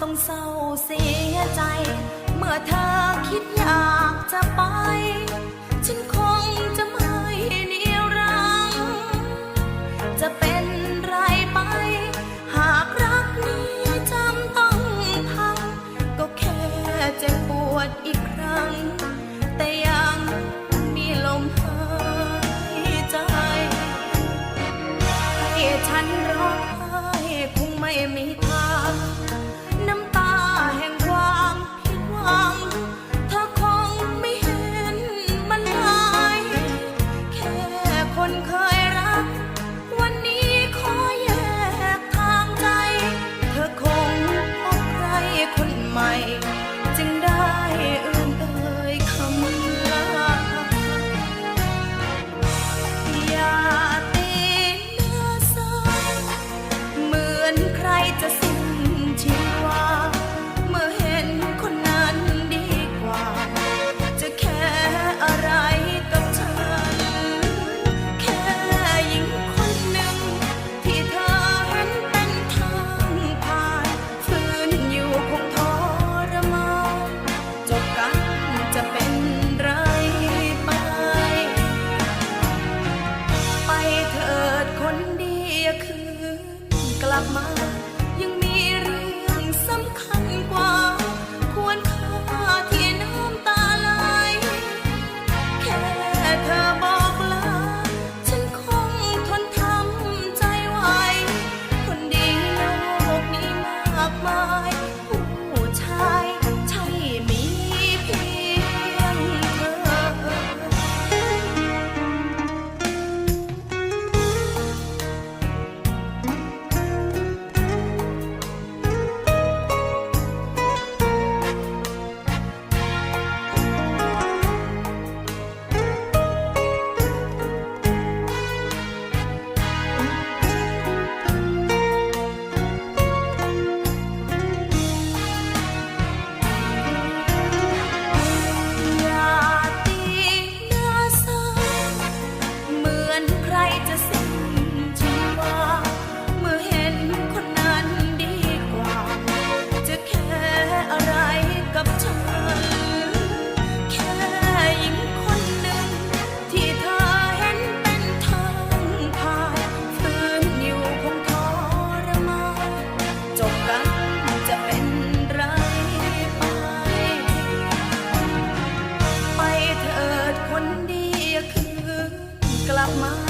ต้องเศร้าเสียใจ เมื่อเธอคิดอยากจะไป ฉันคงจะไม่เหนียวรัง จะเป็นไรไป หากรักนี้จำต้องพัง ก็แค่เจ็บปวดอีกครั้ง แต่ยังมีลมหายใจ ให้ฉันร้องไห้คงไม่มีทาง คนเคยรัก วันนี้ขอแยกทางใจ เธอคงพบใครคนใหม่ love my